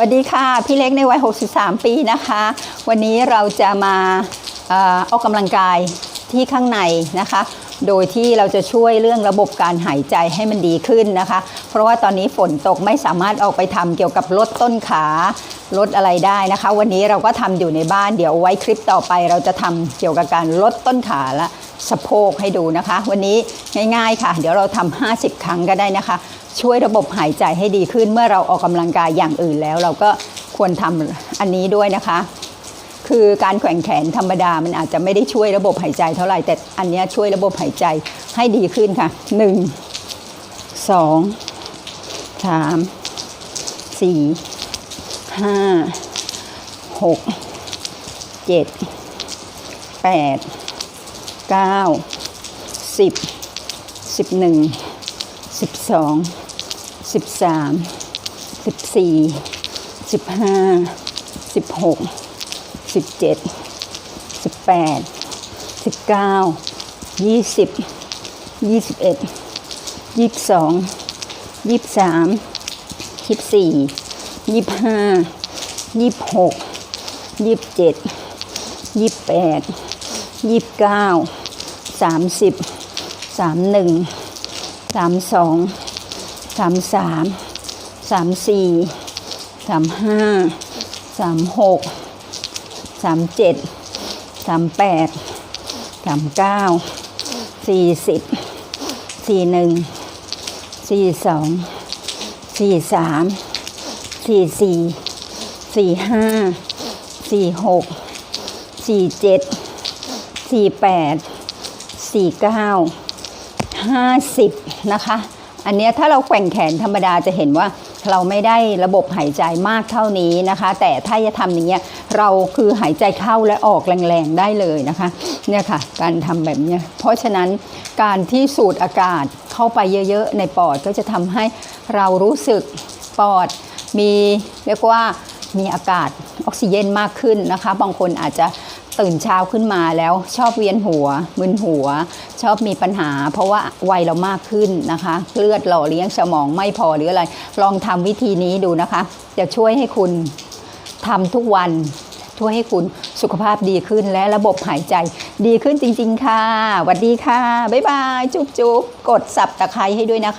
สวัสดีค่ะ พี่เล็กในวัย 63 ปีนะคะ วันนี้เราจะมาเออออกกำลังกายที่ข้างในนะคะ โดยที่เราจะช่วยเรื่องระบบการหายใจให้มันดีขึ้นนะคะ เพราะว่าตอนนี้ฝนตกไม่สามารถออกไปทำเกี่ยวกับลดต้นขาลดอะไรได้นะคะ วันนี้เราก็ทำอยู่ในบ้านเดี๋ยวไว้คลิปต่อไป เราจะทำเกี่ยวกับการลดต้นขาละ สะโพกให้ดูนะคะ วันนี้ง่ายๆค่ะ เดี๋ยวเราทำ50 ครั้งก็ได้นะคะ ช่วยระบบหายใจให้ดีขึ้นเมื่อเราออกกำลังกายอย่างอื่นแล้ว เราก็ควรทำอันนี้ด้วยนะคะ คือการแขว่งแขนธรรมดามันอาจจะไม่ได้ช่วยระบบหายใจเท่าไหร่แต่อันนี้ช่วยระบบหายใจให้ดีขึ้นค่ะ 1 2 3 4 5 6 7 8 9 10 11 12 13 14 15 16 17 18 19 20 21 22 23 24 25 26 27 28 29 30 31 32 33 34 35 36สามเจ็ดส ยี่สิบเก้าสามสิบสามหนึ่งสามสองสามสามสามสี่สามห้าสามหกสามเจ็ดสามแปดสามเก้าสี่สิบสี่หนึ่งสี่สองสี่สามสี่สี่สี่ห้าสี่หกสี่เจ็ด สี่แปดสี่เก้าห้าสิบนะคะ อันนี้ถ้าเราแกว่งแขนธรรมดาจะเห็นว่าเราไม่ได้ระบบหายใจมากเท่านี้นะคะ แต่ถ้าจะทำอย่างเงี้ยเราคือหายใจเข้าและออกแรงๆได้เลยนะคะเนี่ยค่ะ การทำแบบเนี้ยเพราะฉะนั้นการที่สูดอากาศเข้าไปเยอะๆ ในปอดก็จะทำให้เรารู้สึกปอดมีเรียกว่ามีอากาศออกซิเจนมากขึ้นนะคะ บางคนอาจจะ ตื่นเช้าขึ้นมาแล้วชอบเวียนหัวมึนหัว ชอบมีปัญหา เพราะว่าวัยเรามากขึ้นนะคะ เลือดหล่อเลี้ยงสมองไม่พอหรืออะไร ลองทำวิธีนี้ดูนะคะ จะช่วยให้คุณทำทุกวันช่วยให้คุณสุขภาพดีขึ้นและระบบหายใจดีขึ้นจริง ๆ ค่ะสวัสดีค่ะ บ๊ายบาย จุ๊บๆกดสับตะไคร้ให้ด้วยนะคะ